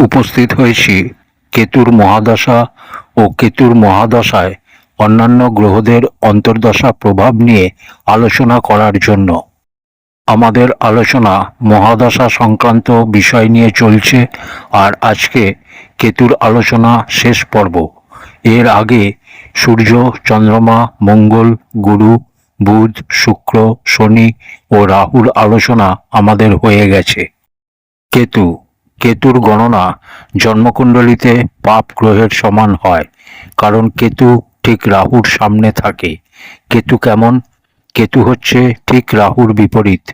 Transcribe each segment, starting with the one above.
উপস্থিত হয়েছি। কেতুর মহাদশা ও কেতুর মহাদশায় অন্যান্য গ্রহদের অন্তর্দশা প্রভাব নিয়ে আলোচনা করার জন্য। আমাদের আলোচনা মহাদশা সংক্রান্ত বিষয় নিয়ে চলছে আর আজকে কেতুর আলোচনা শেষ পর্ব। এর আগে সূর্য, চন্দ্রমা, মঙ্গল, গুরু, বুধ, শুক্র, শনি ও রাহুর আলোচনা আমাদের হয়ে গেছে। কেতু কেতুর গণনা জন্মকুণ্ডলিতে পাপ গ্রহের সমান হয়, কারণ কেতু ঠিক রাহুর সামনে থাকে। কেতু কেমন? কেতু হচ্ছে ঠিক রাহুর বিপরীত।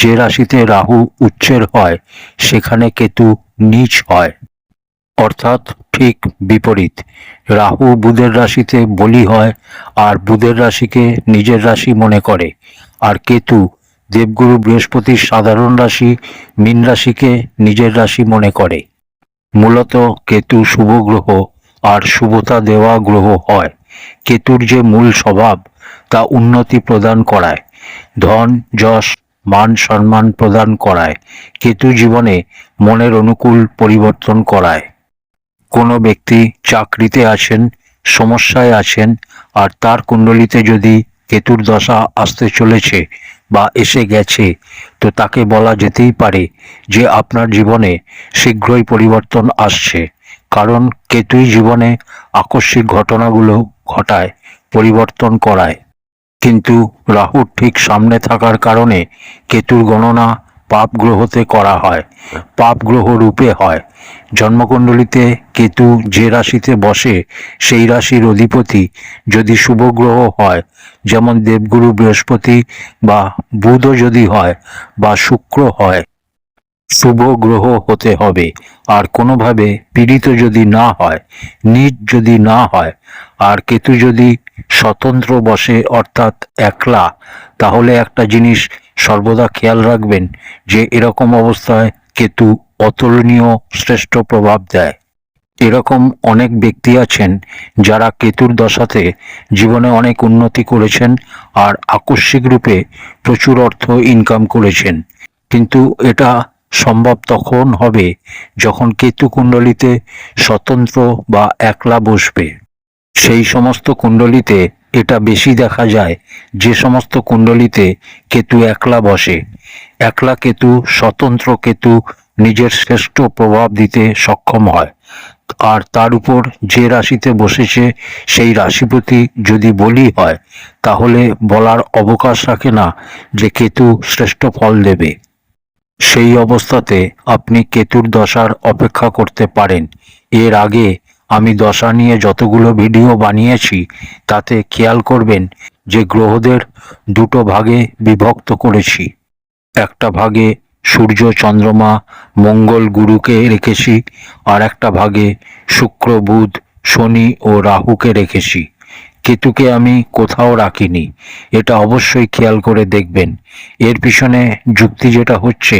যে রাশিতে রাহু উচ্ছের হয়, সেখানে কেতু নীচ হয়, অর্থাৎ ঠিক বিপরীত। রাহু বুধের রাশিতে বলি হয়, আর বুধের রাশিকে নিজের রাশি মনে করে, আর কেতু দেবগুরু বৃহস্পতির সাধারণ রাশি, মীন রাশিকে নিজের রাশি মনে করে। মূলত কেতু শুভ গ্রহ আর শুভতা দেওয়া গ্রহ হয়। কেতুর যে মূল স্বভাব, তা উন্নতি প্রদান করায়। ধন, যশ, মান সম্মান প্রদান করায়। কেতু জীবনে মনের অনুকূল পরিবর্তন করায়। কোনো ব্যক্তি চাকরিতে আছেন, সমস্যায় আছেন, আর তার কুণ্ডলিতে যদি কেতুর দশা আসতে চলেছে বা এসে গেছে, তো তাকে বলা যেতেই পারে যে আপনার জীবনে শীঘ্রই পরিবর্তন আসছে। কারণ কেতুই জীবনে আকস্মিক ঘটনাগুলো ঘটায়, পরিবর্তন করায়। কিন্তু রাহুর ঠিক সামনে থাকার কারণে কেতুর গণনা পাপ গ্রহতে করা হয় পাপ গ্রহ রূপে হয়। জন্মকুণ্ডলিতে কেতু যে রাশিতে বসে, সেই রাশির অধিপতি যদি শুভ গ্রহ হয় যেমন দেবগুরু বৃহস্পতি বা বুধও যদি হয় বা শুক্র হয়, শুভ গ্রহ হতে হবে। আর কোনোভাবে পীড়িত যদি না হয়, নিজ যদি না হয়, আর কেতু যদি স্বতন্ত্র বসে অর্থাৎ একলা, তাহলে একটা জিনিস সর্বদা খেয়াল রাখবেন যে এরকম অবস্থায় কেতু অতুলনীয় শ্রেষ্ঠ প্রভাব দেয়। এরকম অনেক ব্যক্তি আছেন যারা কেতুর দশাতে জীবনে অনেক উন্নতি করেছেন আর আকস্মিক রূপে প্রচুর অর্থ ইনকাম করেছেন। কিন্তু এটা সম্ভব তখন হবে যখন কেতু কুণ্ডলিতে স্বতন্ত্র বা একলা বসবে। সেই সমস্ত কুণ্ডলিতে এটা বেশি দেখা যায়, যে সমস্ত কুণ্ডলিতে কেতু একলা বসে। একলা কেতু, স্বতন্ত্র কেতু নিজের শ্রেষ্ঠ প্রভাব দিতে সক্ষম হয়। আর তার উপর যে রাশিতে বসেছে সেই রাশিপতি যদি বলি হয়, তাহলে বলার অবকাশ রাখে না যে কেতু শ্রেষ্ঠ ফল দেবে। সেই অবস্থাতে আপনি কেতুর দশার অপেক্ষা করতে পারেন। এর আগে আমি দশা নিয়ে যতগুলো ভিডিও বানিয়েছি, তাতে খেয়াল করবেন যে গ্রহদের দুটো ভাগে বিভক্ত করেছি। একটা ভাগে সূর্য, চন্দ্রমা, মঙ্গল, গুরুকে রেখেছি, আর একটা ভাগে শুক্র, বুধ, শনি ও রাহুকে রেখেছি। কেতুকে আমি কোথাও রাখিনি। এটা অবশ্যই খেয়াল করে দেখবেন। এর পিছনে যুক্তি যেটা হচ্ছে,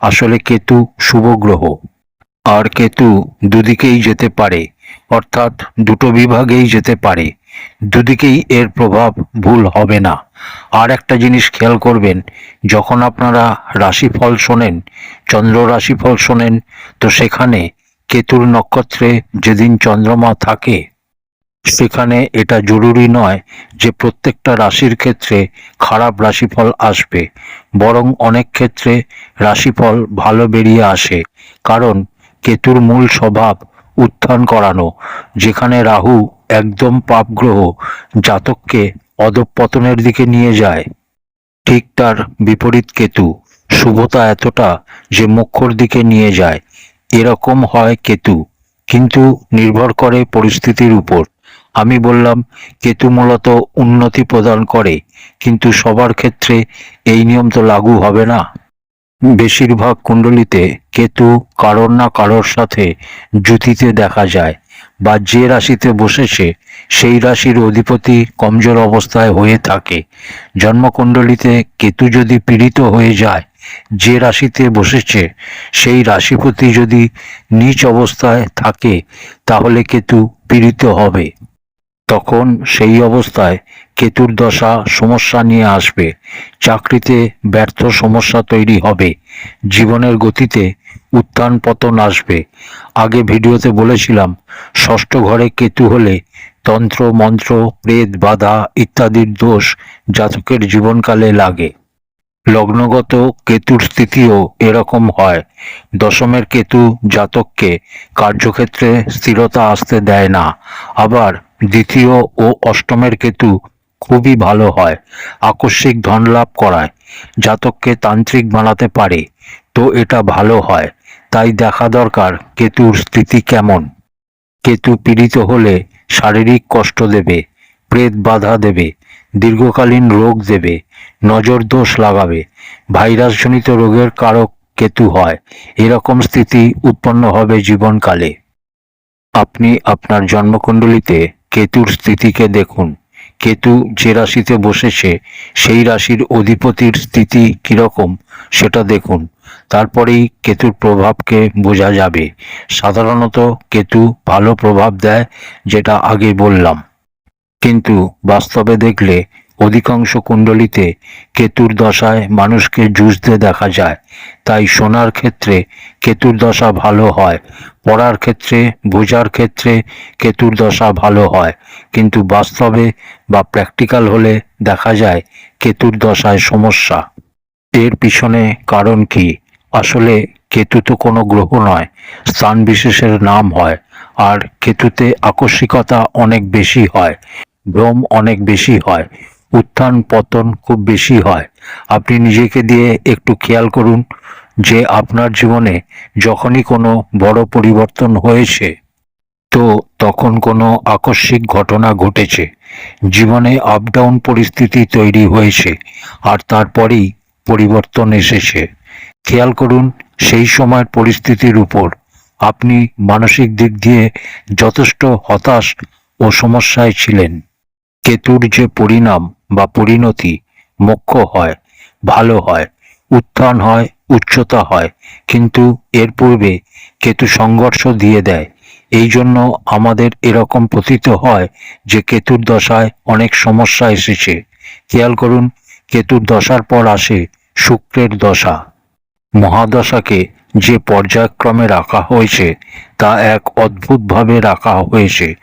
আসলে কেতু শুভ গ্রহ। আর কেতু দুদিকেই যেতে পারে, অর্থাৎ দুটো বিভাগেই যেতে পারে। দুদিকেই এর প্রভাব ভুল হবে না। আর একটা জিনিস খেয়াল করবেন, যখন আপনারা রাশিফল শোনেন, চন্দ্র রাশিফল শোনেন, তো সেখানে কেতুর নক্ষত্রে যেদিন চন্দ্রমা থাকে, সেখানে এটা জরুরি নয় যে প্রত্যেকটা রাশির ক্ষেত্রে খারাপ রাশিফল আসবে, বরং অনেক ক্ষেত্রে রাশিফল ভালো বেরিয়ে আসে। কারণ কেতুর মূল স্বভাব উত্থান করানো, যেখানে রাহু একদম পাপ গ্রহ জাতককে অধঃপতনের দিকে নিয়ে যায়। ঠিক তার বিপরীত কেতু, শুভতা এতটা যে মোক্ষর দিকে নিয়ে যায়। এরকম হয় কেতু, কিন্তু নির্ভর করে পরিস্থিতির উপর। আমি বললাম, কেতু মূলত উন্নতি প্রদান করে, কিন্তু সবার ক্ষেত্রে এই নিয়ম তো লাগু হবে না। বেশিরভাগ কুণ্ডলিতে কেতু কারোর না কারোর সাথে জুতিতে দেখা যায়। বা যে রাশিতে বসেছে সেই রাশির অধিপতি কমজোর অবস্থায় হয়ে থাকে। জন্মকুণ্ডলিতে কেতু যদি পীড়িত হয়ে যায়, যে রাশিতে বসেছে সেই রাশিপতি যদি নিচ অবস্থায় থাকে, তাহলে কেতু পীড়িত হবে। তখন সেই অবস্থায় কেতুর দশা সমস্যা নিয়ে আসবে। চাকরিতে ব্যর্থ সমস্যা তৈরি হবে। জীবনের গতিতে উত্থান পতন আসবে। আগে ভিডিওতে বলেছিলাম, ষষ্ঠ ঘরে কেতু হলে তন্ত্র, মন্ত্র, প্রেত, বাধা ইত্যাদির দোষ জাতকের জীবনকালে লাগে। লগ্নগত কেতুর স্থিতিও এরকম হয়। দশমের কেতু জাতককে কার্যক্ষেত্রে স্থিরতা আসতে দেয় না। আবার দ্বিতীয় ও অষ্টমের কেতু খুবই ভালো হয়, আকস্মিক ধন লাভ করায়। জাতককে তান্ত্রিক বানাতে পারে, তো এটা ভালো হয়। তাই দেখা দরকার কেতুর স্থিতি কেমন। কেতু পীড়িত হলে শারীরিক কষ্ট দেবে, প্রেত বাধা দেবে, দীর্ঘকালীন রোগ দেবে নজর দোষ লাগাবে, ভাইরাসজনিত রোগের কারক কেতু হয়, এরকম স্থিতি উৎপন্ন হবে জীবনকালে। আপনি আপনার জন্মকুণ্ডলিতে কেতুর স্থিতিকে দেখুন। কেতু যে রাশিতে বসেছে, সেই রাশির অধিপতির স্থিতি কীরকম সেটা দেখুন। তারপরেই কেতুর প্রভাবকে বোঝা যাবে। সাধারণত কেতু ভালো প্রভাব দেয়, যেটা আগে বললাম। কিন্তু বাস্তবে দেখলে অধিকাংশ কুণ্ডলিতে কেতুর দশায় মানুষকে জুঝতে দেখা যায়। তাই শোনার ক্ষেত্রে কেতুর দশা ভালো হয়, পড়ার ক্ষেত্রে, বোঝার ক্ষেত্রে কেতুর দশা ভালো হয়। কিন্তু বাস্তবে বা প্র্যাকটিক্যাল হলে দেখা যায় কেতুর দশায় সমস্যা। এর পিছনে কারণ কি? আসলে কেতু তো কোনো গ্রহ নয়, স্থান বিশেষের নাম হয়, আর কেতুতে আকস্মিকতা অনেক বেশি হয়, ভ্রম অনেক বেশি হয়। উত্থান পতন খুব বেশি হয়। আপনি নিজেকে দিয়ে একটু খেয়াল করুন যে আপনার জীবনে যখনই কোনো বড় পরিবর্তন হয়েছে, তো তখন কোনো আকস্মিক ঘটনা ঘটেছে। জীবনে আপ ডাউন পরিস্থিতি তৈরি হয়েছে আর তারপরেই পরিবর্তন এসেছে। খেয়াল করুন সেই সময়ের পরিস্থিতির উপর। আপনি মানসিক দিক দিয়ে যথেষ্ট হতাশ ও সমস্যায় ছিলেন। কেতুর যে পরিণাম বা পরিণতি মোক্ষ হয়, ভালো হয়, উত্থান হয়, উচ্চতা হয়, কিন্তু এর পূর্বে কেতু সংঘর্ষ দিয়ে দেয়। এই জন্য আমাদের এরকম প্রতীত হয় যে কেতুর দশায় অনেক সমস্যা এসেছে। খেয়াল করুন, কেতুর দশার পর আসে শুক্রের দশা। মহাদশাকে যে পর্যায়ক্রমে রাখা হয়েছে, তা এক অদ্ভুতভাবে রাখা হয়েছে।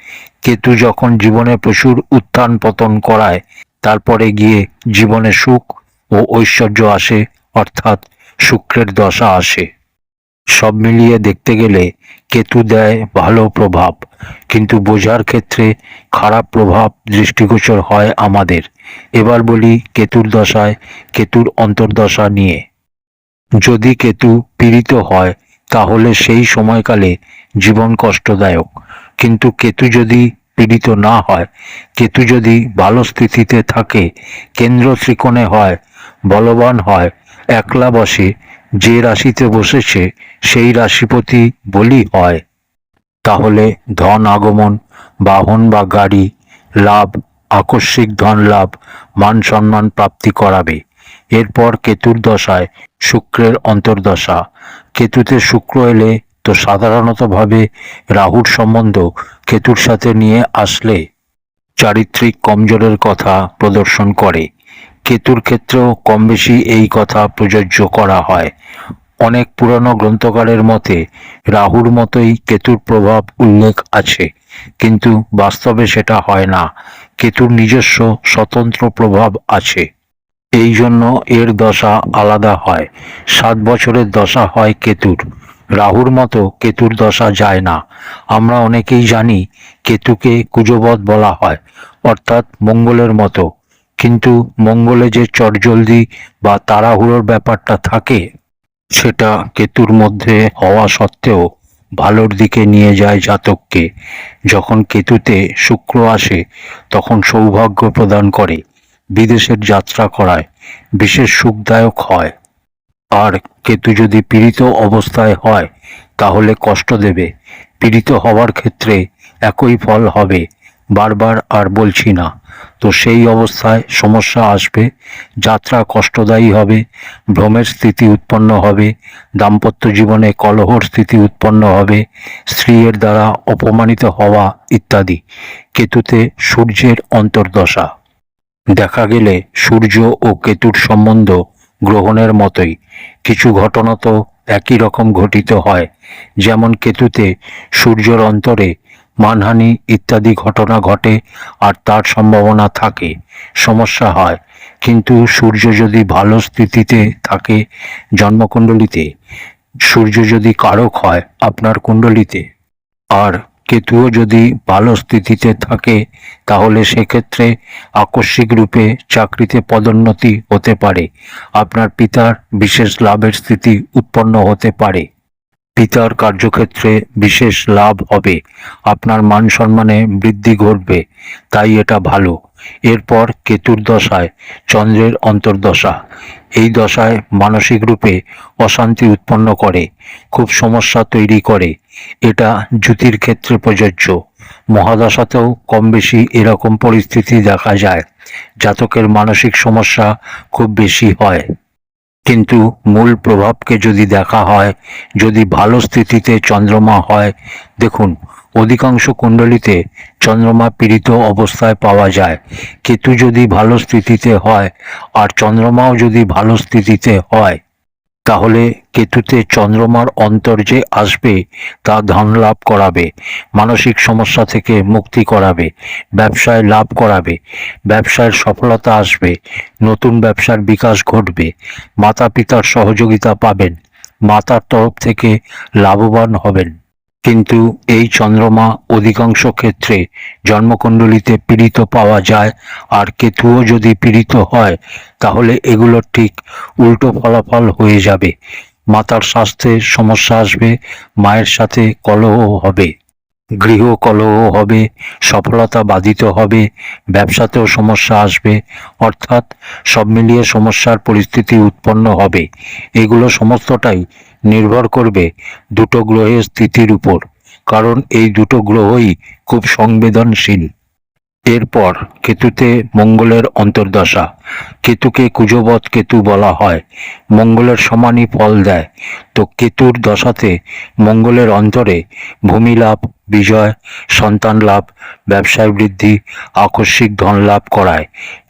কেতু যখন জীবনে প্রচুর উত্থান পতন করায়, তারপরে গিয়ে জীবনে সুখ ও ঐশ্বর্য আসে, অর্থাৎ শুক্রের দশা আসে। সব মিলিয়ে দেখতে গেলে কেতু দেয় ভালো প্রভাব, কিন্তু বোঝার ক্ষেত্রে খারাপ প্রভাব দৃষ্টিগোচর হয় আমাদের। এবার বলি কেতুর দশায়, কেতুর অন্তর্দশা নিয়ে। যদি কেতু পীড়িত হয়, তাহলে সেই সময়কালে জীবন কষ্টদায়ক। কিন্তু কেতু যদি পীড়িত না হয়, কেতু যদি ভালো স্থিতিতে থাকে, কেন্দ্র ত্রিকোণে হয়, বলবান হয়, একলা বসে, যে রাশিতে বসেছে, সেই রাশিপতি বলি হয়। তাহলে ধন আগমন, বাহন বা গাড়ি, লাভ, আকস্মিক ধন লাভ, মান সম্মান প্রাপ্তি করাবে। এরপর কেতুর দশায় শুক্রের অন্তর্দশা। কেতুতে শুক্র এলে তো সাধারণতভাবে রাহুর সম্বন্ধ কেতুর সাথে নিয়ে আসলে চারিত্রিক কমজোরের কথা প্রদর্শন করে। কেতুর ক্ষেত্রেও কম বেশি এই কথা প্রযোজ্য করা হয়। অনেক পুরানো গ্রন্থকারের মতে, রাহুর মতোই কেতুর প্রভাব উল্লেখ আছে, কিন্তু বাস্তবে সেটা হয় না। কেতুর নিজস্ব স্বতন্ত্র প্রভাব আছে। এই জন্য এর দশা আলাদা হয়। সাত বছরের দশা হয় কেতুর। রাহুর মতো কেতুর দশা যায় না। আমরা অনেকেই জানি কেতুকে কুজবধ বলা হয়, অর্থাৎ মঙ্গলের মতো। কিন্তু মঙ্গলে যে চটজলদি বা তাড়াহুড়োর ব্যাপারটা থাকে, সেটা কেতুর মধ্যে হওয়া সত্ত্বেও ভালোর দিকে নিয়ে যায় জাতককে। যখন কেতুতে শুক্র আসে, তখন সৌভাগ্য প্রদান করে, বিদেশের যাত্রা করায়, বিশেষ সুখদায়ক হয়। আর কেতু যদি পীড়িত অবস্থায় হয়, তাহলে কষ্ট দেবে। পীড়িত হওয়ার ক্ষেত্রে একই ফল হবে। বারবার আর বলছি না। তো সেই অবস্থায় সমস্যা আসবে, যাত্রা কষ্টদায়ী হবে, ভ্রমের স্থিতি উৎপন্ন হবে, দাম্পত্য জীবনে কলহর স্থিতি উৎপন্ন হবে, স্ত্রীর দ্বারা অপমানিত হওয়া ইত্যাদি। কেতুতে সূর্যের অন্তর্দশা। দেখা গেলে সূর্য ও কেতুর সম্বন্ধ গ্রহণের মতোই। কিছু ঘটনা তো একই রকম ঘটিত হয়। যেমন কেতুতে সূর্যর অন্তরে মানহানি ইত্যাদি ঘটনা ঘটে আর তার সম্ভাবনা থাকে, সমস্যা হয়। কিন্তু সূর্য যদি ভালো স্থিতিতে থাকে জন্মকুণ্ডলিতে, সূর্য যদি কারক হয় আপনার কুণ্ডলিতে, আর কেতুও যদি ভালো স্থিতিতে থাকে, তাহলে সেক্ষেত্রে আকস্মিক রূপে চাকরিতে পদোন্নতি হতে পারে। আপনার পিতার বিশেষ লাভের স্থিতি উৎপন্ন হতে পারে। পিতার কার্যক্ষেত্রে বিশেষ লাভ হবে। আপনার মান সম্মানে বৃদ্ধি ঘটবে, তাই এটা ভালো। এরপর কেতুর দশায়, চন্দ্রের অন্তর্দশা। এই দশায় মানসিক রূপে অশান্তি উৎপন্ন করে, খুব সমস্যা তৈরি করে। এটা জ্যোতির ক্ষেত্রে প্রযোজ্য। মহাদশাতেও কম বেশি এরকম পরিস্থিতি দেখা যায়। জাতকের মানসিক সমস্যা খুব বেশি হয়। কিন্তু মূল প্রভাবকে যদি দেখা হয়, যদি ভালো স্থিতিতে চন্দ্রমা হয়, দেখুন, অধিকাংশ কুণ্ডলিতে চন্দ্রমা পীড়িত অবস্থায় পাওয়া যায়। কেতু যদি ভালো স্থিতিতে হয়, আর চন্দ্রমাও যদি ভালো স্থিতিতে হয় তাহলে কেতুতে চন্দ্রমার অন্তর যে আসবে, তা ধন লাভ করাবে, মানসিক সমস্যা থেকে মুক্তি করাবে, ব্যবসায় লাভ করাবে, ব্যবসায় সফলতা আসবে, নতুন ব্যবসার বিকাশ ঘটবে মাতা পিতার সহযোগিতা পাবেন, মাতার তরফ থেকে লাভবান হবেন। কিন্তু এই চন্দ্রমা অধিকাংশ ক্ষেত্রে জন্মকুণ্ডলিতে পীড়িত পাওয়া যায়, আর কেতুও যদি পীড়িত হয়, তাহলে এগুলোর ঠিক উল্টো ফলাফল হয়ে যাবে। মাতার স্বাস্থ্যে সমস্যা আসবে, মায়ের সাথে কলহ হবে। গৃহ কলহ হবে, সফলতা বাধিত হবে, ব্যবসাতেও সমস্যা আসবে, অর্থাৎ সব মিলিয়ে সমস্যার পরিস্থিতি উৎপন্ন হবে। এগুলো সমস্তটাই নির্ভর করবে দুটো গ্রহের স্থিতির উপর, কারণ এই দুটো গ্রহই খুব সংবেদনশীল। এরপর কেতুতে মঙ্গলের অন্তর্দশা। কেতুকে কুজবৎ কেতু বলা হয়। মঙ্গলের সমানই ফল দেয়। তো কেতুর দশাতে মঙ্গলের অন্তরে ভূমি লাভ, বিজয়, সন্তান লাভ, ব্যবসায় বৃদ্ধি, আকস্মিক ধন লাভ করায়,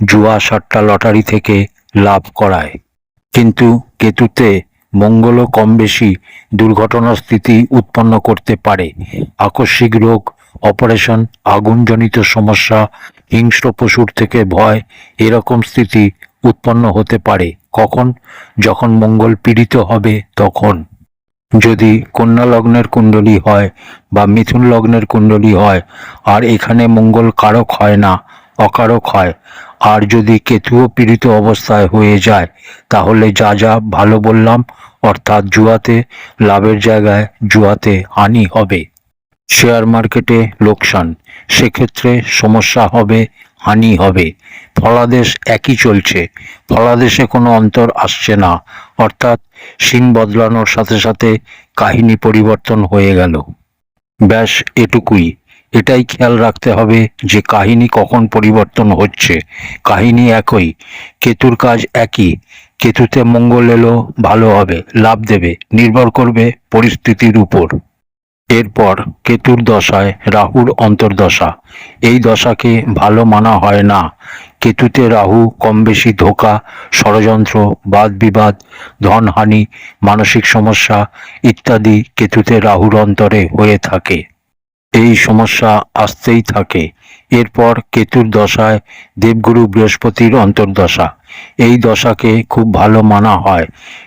জুয়া, সাট্টা, লটারি থেকে লাভ করায়। কিন্তু কেতুতে মঙ্গলও কম বেশি দুর্ঘটনার স্থিতি উৎপন্ন করতে পারে। আকস্মিক রোগ অপারেশন আগুনজনিত সমস্যা, হিংস্র পশুর থেকে ভয়, এরকম স্থিতি উৎপন্ন হতে পারে। কখন? যখন মঙ্গল পীড়িত হবে, তখন। যদি কন্যা লগ্নের কুণ্ডলী হয় বা মিথুন লগ্নের কুণ্ডলী হয়, আর এখানে মঙ্গল কারক হয় না, অকারক হয়, আর যদি কেতুও পীড়িত অবস্থায় হয়ে যায়, তাহলে যা যা ভালো বললাম, অর্থাৎ জুয়াতে, লাভের জায়গায় জুয়াতে হানি হবে। শেয়ার মার্কেটে লোকসান। সেক্ষেত্রে সমস্যা হবে, হানি হবে। ফলাদেশ একই চলছে। ফলাদেশে কোনো অন্তর আসছে না। অর্থাৎ সিং বদলানোর সাথে সাথে কাহিনী পরিবর্তন হয়ে গেল। ব্যাস, এটুকুই। এটাই খেয়াল রাখতে হবে যে কাহিনী কখন পরিবর্তন হচ্ছে। কাহিনী একই, কেতুর কাজ একই। কেতুতে মঙ্গল এলো, ভালো হবে, লাভ দেবে, নির্ভর করবে পরিস্থিতির উপর। এরপর কেতুর দশায় রাহুর অন্তর্দশা। এই দশাকে ভালো মানা হয় না। কেতুতে রাহু কম বেশি ধোকা, ষড়যন্ত্র বাদ বিবাদ ধনহানি, মানসিক সমস্যা ইত্যাদি কেতুতে রাহুর অন্তরে হয়ে থাকে। এই সমস্যা আসতেই থাকে। এরপর কেতুর দশায় দেবগুরু বৃহস্পতির অন্তর্দশা। এই দশাকে খুব ভালো মানা হয়।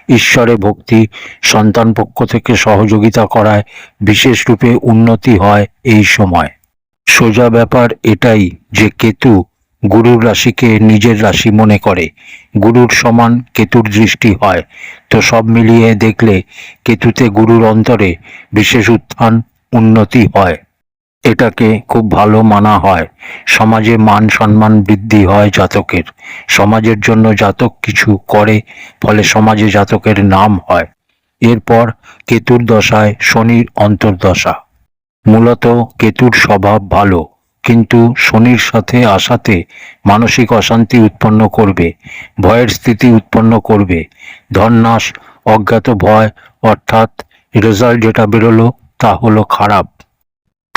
ঈশ্বরে ভক্তি সন্তান পক্ষ থেকে সহযোগিতা করায় বিশেষ রূপে উন্নতি হয় এই সময়। সোজা ব্যাপার এটাই যে কেতু গুরুর রাশিকে নিজের রাশি মনে করে। গুরুর সমান কেতুর দৃষ্টি হয়। তো সব মিলিয়ে দেখলে কেতুতে গুরুর অন্তরে বিশেষ উত্থান, উন্নতি হয়। এটাকে খুব ভালো মানা হয়। সমাজে মান সম্মান বৃদ্ধি হয় জাতকের। সমাজের জন্য জাতক কিছু করে, ফলে সমাজে জাতকের নাম হয়। এরপর কেতুর দশায় শনির অন্তর্দশা। মূলত কেতুর স্বভাব ভালো, কিন্তু শনির সাথে আসাতে মানসিক অশান্তি উৎপন্ন করবে, ভয়ের স্থিতি উৎপন্ন করবে। ধননাশ, অজ্ঞাত ভয় অর্থাৎ রেজাল্ট যেটা বেরোলো তা হলো খারাপ।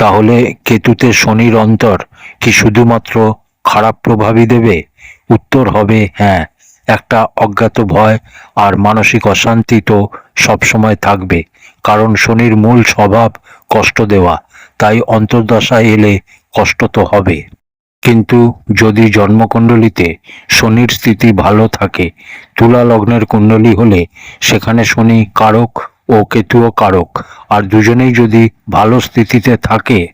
তাহলে কেতুতে শনির অন্তর কি শুধুমাত্র খারাপ প্রভাবই দেবে? উত্তর হবে হ্যাঁ। একটা অজ্ঞাত ভয় আর মানসিক অশান্তি তো সবসময় থাকবে, কারণ শনির মূল স্বভাব কষ্ট দেওয়া, তাই অন্তর্দশায় এলে কষ্ট তো হবে। কিন্তু যদি জন্মকুণ্ডলিতে শনির স্থিতি ভালো থাকে, তুলা লগ্নের কুণ্ডলী হলে সেখানে শনি কারক ও কেতুও কারক। আর দুজনেই যদি ভালো স্থিতিতে থাকে,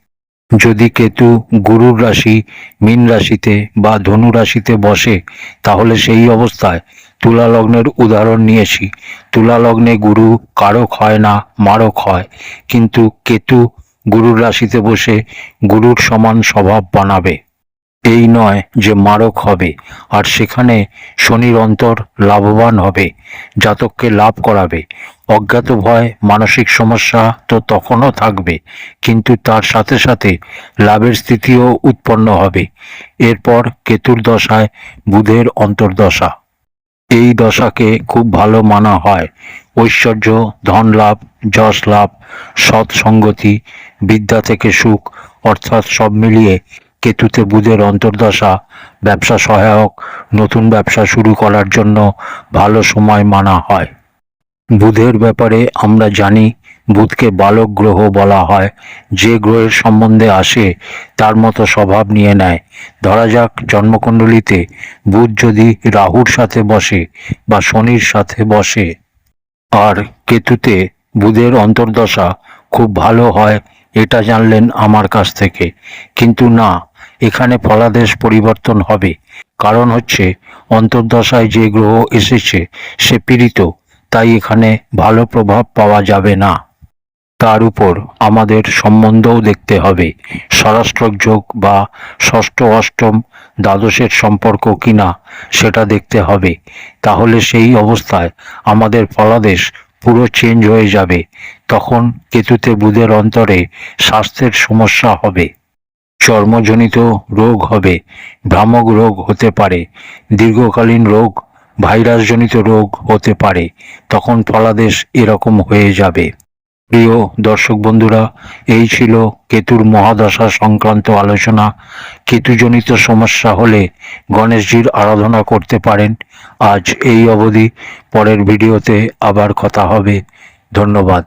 যদি কেতু গুরুর রাশি, মীন রাশিতে বা ধনু রাশিতে বসে, তাহলে সেই অবস্থায় তুলা লগ্নের উদাহরণ নিয়েছি। তুলা লগ্নে গুরু কারক হয় না, মারক হয়। কিন্তু কেতু গুরুর রাশিতে বসে গুরুর সমান স্বভাব বানাবে। এই নয় যে মারক হবে, আর সেখানে শনির অন্তর লাভবান হবে, জাতককে লাভ করাবে। অজ্ঞাত ভয়, মানসিক সমস্যা তো তখনও থাকবে, কিন্তু তার সাথে সাথে লাভের স্থিতিও উৎপন্ন হবে। এরপর কেতুর দশায় বুধের অন্তর্দশা। এই দশাকে খুব ভালো মানা হয়। ঐশ্বর্য, ধন লাভ, যশ লাভ, সৎসঙ্গতি, বিদ্যা থেকে সুখ, অর্থাৎ সব মিলিয়ে কেতুতে বুধের অন্তর্দশা, ব্যবসা সহায়ক, নতুন ব্যবসা শুরু করার জন্য ভালো সময় মানা হয়। বুধের ব্যাপারে আমরা জানি, বুধকে বালক গ্রহ বলা হয়। যে গ্রহের সম্বন্ধে আসে, তার মতো স্বভাব নিয়ে নেয়। ধরা যাক, জন্মকুণ্ডলিতে বুধ যদি রাহুর সাথে বসে বা শনির সাথে বসে। আর কেতুতে বুধের অন্তর্দশা খুব ভালো হয়, এটা জানলেন আমার কাছ থেকে। কিন্তু না এখানে ফলাদেশ পরিবর্তন হবে। কারণ হচ্ছে, অন্তর্দশায় যে গ্রহ এসেছে, সে পীড়িত, তাই এখানে ভালো প্রভাব পাওয়া যাবে না। তার উপর আমাদের সম্বন্ধও দেখতে হবে, স্বরাষ্ট্রক যোগ বা ষষ্ঠ, অষ্টম দ্বাদশের সম্পর্ক কিনা, সেটা দেখতে হবে। তাহলে সেই অবস্থায় আমাদের ফলাদেশ পুরো চেঞ্জ হয়ে যাবে। তখন কেতুতে বুধের অন্তরে স্বাস্থ্যের সমস্যা হবে। চর্মজনিত রোগ হবে। ভ্রামক রোগ হতে পারে। দীর্ঘকালীন রোগ, ভাইরাসজনিত রোগ হতে পারে। তখন ফলাদেশ এরকম হয়ে যাবে। প্রিয় দর্শক বন্ধুরা, এই ছিল কেতুর মহাদশা সংক্রান্ত আলোচনা। কেতুজনিত সমস্যা হলে গণেশজির আরাধনা করতে পারেন। আজ এই অবধি। পরের ভিডিওতে আবার কথা হবে। ধন্যবাদ।